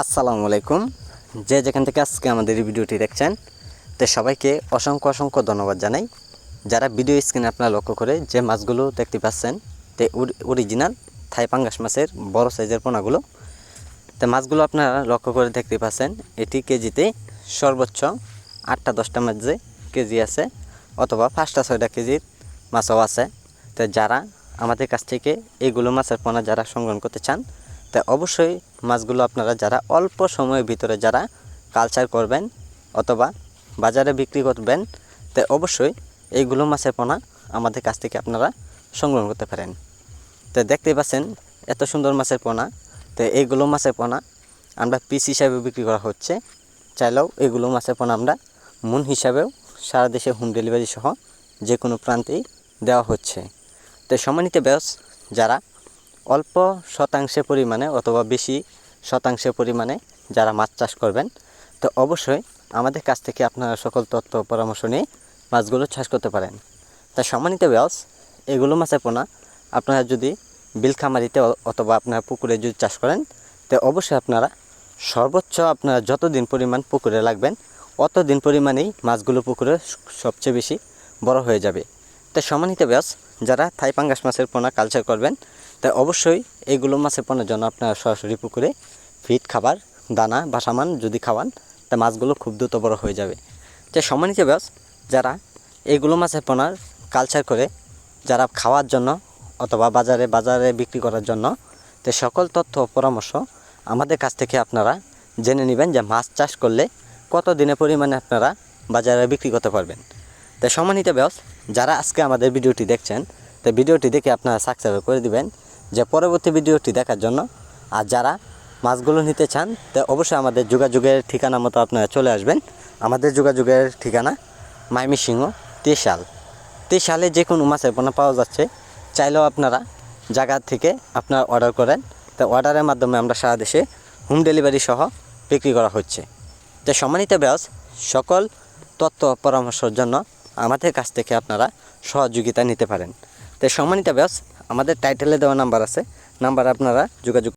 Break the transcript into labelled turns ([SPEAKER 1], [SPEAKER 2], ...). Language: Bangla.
[SPEAKER 1] আসসালামু আলাইকুম। যে যেখান থেকে আজকে আমাদের ভিডিওটি দেখছেন, তো সবাইকে অসংখ্য অসংখ্য ধন্যবাদ জানাই। যারা ভিডিও স্ক্রিনে আপনারা লক্ষ্য করে যে মাছগুলো দেখতে পাচ্ছেন, তে অরিজিনাল থাই পাঙ্গাস মাছের বড় সাইজের পোনাগুলো, তো মাছগুলো আপনারা লক্ষ্য করে দেখতে পাচ্ছেন, এটি কেজিতে সর্বোচ্চ আটটা দশটা মাঝে কেজি আছে, অথবা পাঁচটা ছয়টা কেজির মাছও আছে। তো যারা আমাদের কাছ থেকে এইগুলো মাছের পোনা যারা সংগ্রহ করতে চান তা অবশ্যই মাছগুলো আপনারা যারা অল্প সময়ের ভিতরে যারা কালচার করবেন অথবা বাজারে বিক্রি করবেন, তা অবশ্যই এইগুলো মাছের পোনা আমাদের কাছ থেকে আপনারা সংগ্রহ করতে পারেন। তো দেখতেই পাচ্ছেন এত সুন্দর মাছের পোনা। তো এইগুলো মাছের পোনা আমরা পিস হিসাবে বিক্রি করা হচ্ছে। চাইলেও এগুলো মাছের পোনা আমরা মন হিসাবেও সারা দেশে হোম ডেলিভারি সহ যে কোনো প্রান্তেই দেওয়া হচ্ছে। তো সম্মানিত ব্যাস যারা অল্প শতাংশে পরিমাণে অথবা বেশি শতাংশে পরিমাণে যারা মাছ চাষ করবেন, তো অবশ্যই আমাদের কাছ থেকে আপনারা সকল তথ্য পরামর্শ নিয়ে মাছগুলো চাষ করতে পারেন। তা সম্মানিত ব্যাস এগুলো মাছের পোনা। আপনারা যদি বিলখামারিতে অ- অথবা আপনার পুকুরে যদি চাষ করেন, তো অবশ্যই আপনারা সর্বোচ্চ আপনারা যতদিন পরিমাণ পুকুরে লাগবেন, অতদিন পরিমাণেই মাছগুলো পুকুরে সবচেয়ে বেশি বড় হয়ে যাবে। তো সম্মানিত ব্যাস, যারা থাই পাঙ্গাস মাছের পোনা কালচার করবেন, তা অবশ্যই এইগুলো মাছের পোনার জন্য আপনারা সরাসরি পুকুরে ফিট খাবার, দানা বা সামান যদি খাওয়ান, তা মাছগুলো খুব দ্রুত বড় হয়ে যাবে। তো সম্মানিত ব্যাস, যারা এইগুলো মাছের পোনার কালচার করে, যারা খাওয়ার জন্য অথবা বাজারে বাজারে বিক্রি করার জন্য, তো সকল তথ্য পরামর্শ আমাদের কাছ থেকে আপনারা জেনে নেবেন যে মাছ চাষ করলে কত দিনে পরিমাণে আপনারা বাজারে বিক্রি করতে পারবেন। তো সম্মানিত ব্যাস যারা আজকে আমাদের ভিডিওটি দেখছেন, তো ভিডিওটি দেখে আপনারা সাবস্ক্রাইব করে দিবেন যে পরবর্তী ভিডিওটি দেখার জন্য। আর যারা মাছগুলো নিতে চান, তো অবশ্যই আমাদের যোগাযোগের ঠিকানা মতো আপনারা চলে আসবেন। আমাদের যোগাযোগের ঠিকানা মাইমি সিংহ তেশাল। তেশালে যে কোনো মাছের পোনা পাওয়া যাচ্ছে, চাইলেও আপনারা জায়গা থেকে আপনারা অর্ডার করেন। তো অর্ডারের মাধ্যমে আমরা সারা দেশে হোম ডেলিভারি সহ বিক্রি করা হচ্ছে। তো সম্মানিত ব্যাস সকল তথ্য পরামর্শের জন্য আমাদের কাছ থেকে আপনারা সহযোগিতা নিতে পারেন। তো সম্মানিতা ব্যাস আমাদের টাইটেলে দেওয়া নাম্বার আছে। নাম্বার আপনারা যোগাযোগ